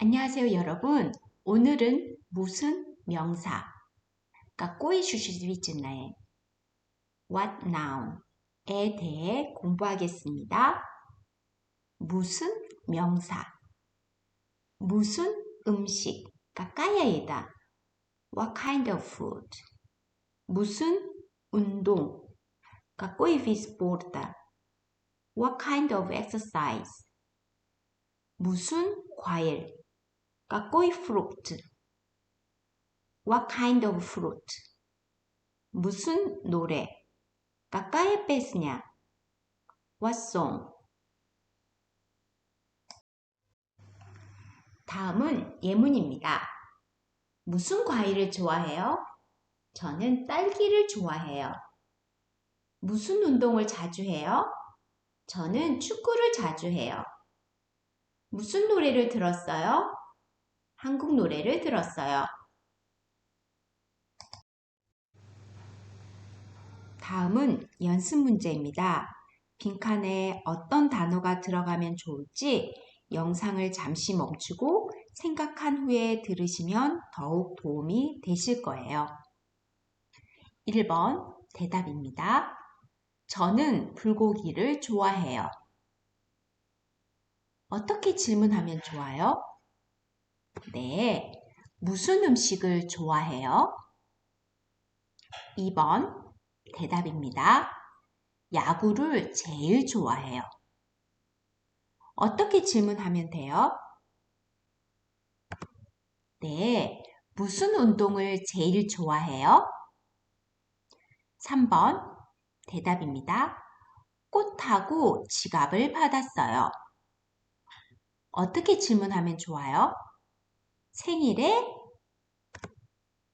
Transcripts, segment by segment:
안녕하세요 여러분. 오늘은 무슨 명사 가 꼬이 주시지나에 what noun에 대해 공부하겠습니다. 무슨 명사? 무슨 음식 가 까야이다. What kind of food? 무슨 운동 가 꼬이 비스보르다. What kind of exercise? 무슨 과일 까꼬이 fruit. What kind of fruit? 무슨 노래? 까까에 뺐으냐? What song? 다음은 예문입니다. 무슨 과일을 좋아해요? 저는 딸기를 좋아해요. 무슨 운동을 자주 해요? 저는 축구를 자주 해요. 무슨 노래를 들었어요? 한국 노래를 들었어요. 다음은 연습 문제입니다. 빈칸에 어떤 단어가 들어가면 좋을지 영상을 잠시 멈추고 생각한 후에 들으시면 더욱 도움이 되실 거예요. 1번 대답입니다. 저는 불고기를 좋아해요. 어떻게 질문하면 좋아요? 네. 무슨 음식을 좋아해요? 2번 대답입니다. 야구를 제일 좋아해요. 어떻게 질문하면 돼요? 네. 무슨 운동을 제일 좋아해요? 3번 대답입니다. 꽃하고 지갑을 받았어요. 어떻게 질문하면 좋아요? 생일에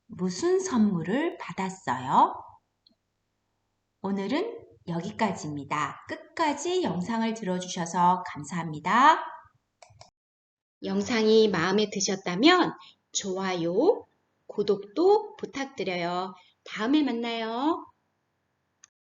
무슨 선물을 받았어요? 오늘은 여기까지입니다. 끝까지 영상을 들어주셔서 감사합니다. 영상이 마음에 드셨다면 좋아요, 구독도 부탁드려요. 다음에 만나요.